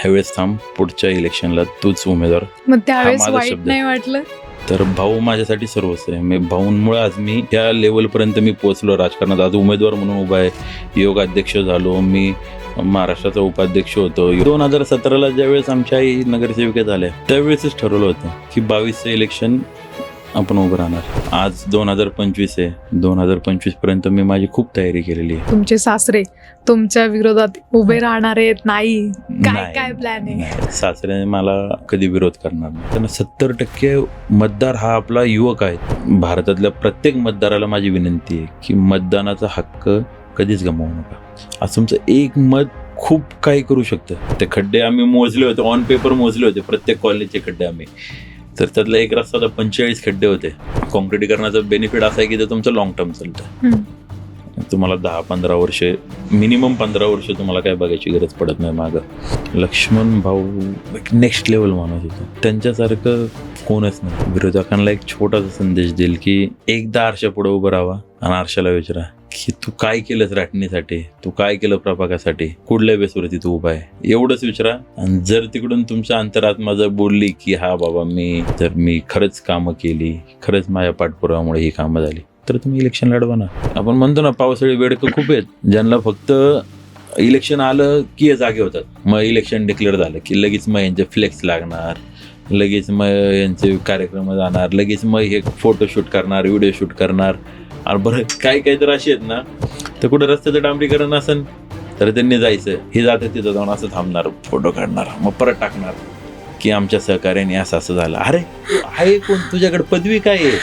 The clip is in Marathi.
ह्यावेळेस थांब पुढच्या इलेक्शनला तूच उमेदवार. मग त्यावेळेस माझा वाईट शब्द. नाही वाटलं? तर भाऊ माझ्यासाठी सर्वच आहे. मी भाऊंमुळे आज मी या लेवलपर्यंत मी पोहोचलो राजकारणात. आज उमेदवार म्हणून उभा आहे. योग अध्यक्ष झालो. मी महाराष्ट्राचा उपाध्यक्ष होतो. दोन हजार सतराला ज्यावेळेस आमच्या आई नगरसेविका झाल्या त्यावेळेसच ठरवलं होतं की बावीसचं इलेक्शन आपण उभं राहणार. आज दोन हजार पंचवीस आहे. दोन हजार पंचवीसपर्यंत मी माझी खूप तयारी केलेली आहे. तुमचे सासरे तुमच्या विरोधात उभे राहणार आहेत नाही. काय नाही, काय प्लॅन आहे? नाही. सासऱ्याने मला कधी विरोध करणार नाही. त्यांना सत्तर टक्के मतदार हा आपला युवक आहे. भारतातल्या प्रत्येक मतदाराला माझी विनंती आहे की मतदानाचा हक्क कधीच गमावू नका. आज तुमचं एक मत खूप काही करू शकतं. ते खड्डे आम्ही मोजले होते ऑन पेपर मोजले होते. प्रत्येक कॉलेजचे खड्डे आम्ही. तर त्यातला एक रस्ता पंचेचाळीस खड्डे होते. कॉन्क्रिटीकरणाचा बेनिफिट असा आहे की ते तुमचं लॉंग टर्म चालतं. तुम्हाला दहा पंधरा वर्षे मिनिमम पंधरा वर्ष तुम्हाला काय बघायची गरज पडत नाही मागं. लक्ष्मण भाऊ एक नेक्स्ट लेवल माणूस होता. त्यांच्यासारखं कोणच नाही. विरोधकांना एक छोटासा संदेश देईल की एकदा आरशा पुढे उभं राहावा आणि आरशाला विचारा. की तू काय केलंस राटणीसाठी? तू काय केलं प्रभागासाठी? कुठल्या बेसवरती तू उभा आहे? एवढंच विचारा. आणि जर तिकडून तुमच्या अंतरात्मा जर बोलली की हा बाबा मी तर मी खरंच कामं केली खरंच माझ्या पाठपुरावामुळे ही कामं झाली तर तुम्ही इलेक्शन लढवा ना. आपण म्हणतो ना पावसाळी वेडकं खूप आहेत. ज्यांना फक्त इलेक्शन आलं की जागे होतात. मग इलेक्शन डिक्लेअर झालं की लगेच मग यांचे फ्लेक्स लागणार. लगेच मग यांचे कार्यक्रम जाणार लगेच मग हे फोटोशूट करणार व्हिडिओ शूट करणार. आणि बरं काही काही तर अशी आहेत ना तर कुठं रस्त्याचं डांबरीकरण असेल तर त्यांनी जायचं. हे जाते तिथं जाऊन असं थांबणार फोटो काढणार मग परत टाकणार की आमच्या सहकार्याने असं असं झालं. अरे आहे कोण? तुझ्याकडे पदवी काय आहे?